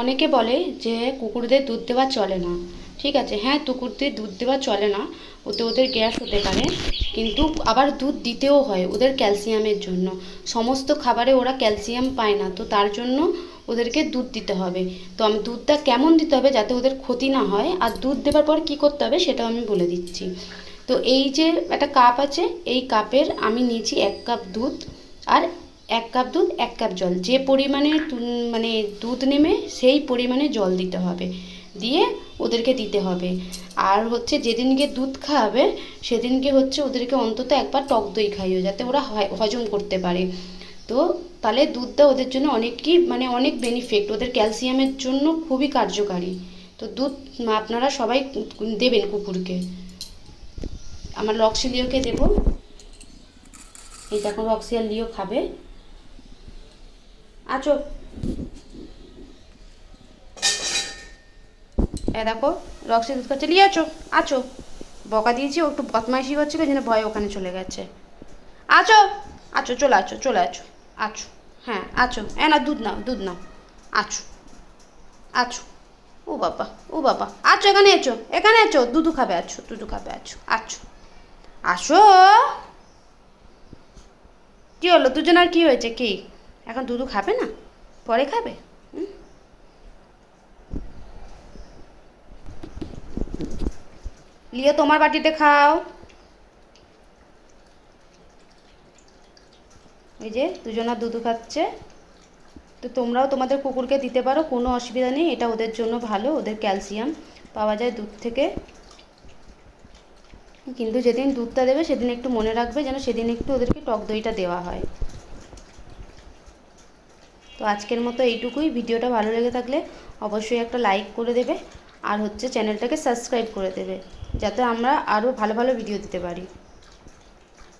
অনেকে বলে যে কুকুরদের দুধ দেওয়া চলে না। ঠিক আছে হ্যাঁ কুকুরদের দুধ দেওয়া চলে না। ওতে ওদের গ্যাস হতে পারে, কিন্তু আবার দুধ দিতেও হয় ওদের ক্যালসিয়ামের জন্য। সমস্ত খাবারে ওরা ক্যালসিয়াম পায় না, তো তার জন্য ওদেরকে দুধ দিতে হবে। তো আমি দুধটা কেমন দিতে হবে যাতে ওদের ক্ষতি না হয়? আর দুধ দেওয়ার পর কী করতে হবে সেটাও আমি বলে দিচ্ছি। তো এই যে একটা কাপ আছে, এই কাপের আমি নিয়েছি এক কাপ দুধ। আর এক কাপ দুধ, এক কাপ জল। যে পরিমাণে মানে দুধ নেমে সেই পরিমাণে জল দিতে হবে। দিয়ে ওদেরকে দিতে হবে। আর হচ্ছে যেদিনকে দুধ খাওয়াবে সেদিনকে হচ্ছে ওদেরকে অন্তত একবার টক দই খাইও, যাতে ওরা হজম করতে পারে। তো তাহলে দুধটা ওদের জন্য অনেকই মানে অনেক বেনিফিট ওদের ক্যালসিয়ামের জন্য খুবই কার্যকারী। তো দুধ আপনারা সবাই দেবেন কুকুরকে। আমার লক্সিলিওকে দেবো। এই দেখো রক্সিয়াল লিও খাবে। আচো এ, দেখো, রক্সি দুধ খাচ্ছে। লিয়ে আছো আছো বকা দিয়েছি, ও একটু বদমাইশি করছিল, যেন ভয় ওখানে চলে গেছে। আছো আছো চলে আছো চলে আছো। আছো হ্যাঁ আছো এ, না, দুধ নাও দুধ নাও। আছো আছো ও বাবা ও বাবা। আছো এখানে এসো এখানে এসো দুধু খাবে আছো দুধু খাবে আছো আছো আসো। কি হলো? দুজনের কি হয়েছে? কি? এখন দুধু খাবে না? পরে খাবে? লিও, তোমার বাটিতে খাও। এই যে, দুজনা দুধু খাচ্ছে। তো তোমরাও তোমাদের কুকুরকে দিতে পারো, কোনো অসুবিধা নেই। এটা ওদের জন্য ভালো, ওদের ক্যালসিয়াম পাওয়া যায় দুধ থেকে। কিন্তু যেদিন দুধটা দেবে, সেদিন একটু মনে রাখবে যেন সেদিন একটু ওদেরকে টক দইটা দেওয়া হয়। তো আজকের মতো এইটুকুই। ভিডিওটা ভালো লেগে থাকলে অবশ্যই একটা লাইক করে দেবে আর হচ্ছে চ্যানেলটাকে সাবস্ক্রাইব করে দেবে, যাতে আমরা আরও ভালো ভালো ভিডিও দিতে পারি।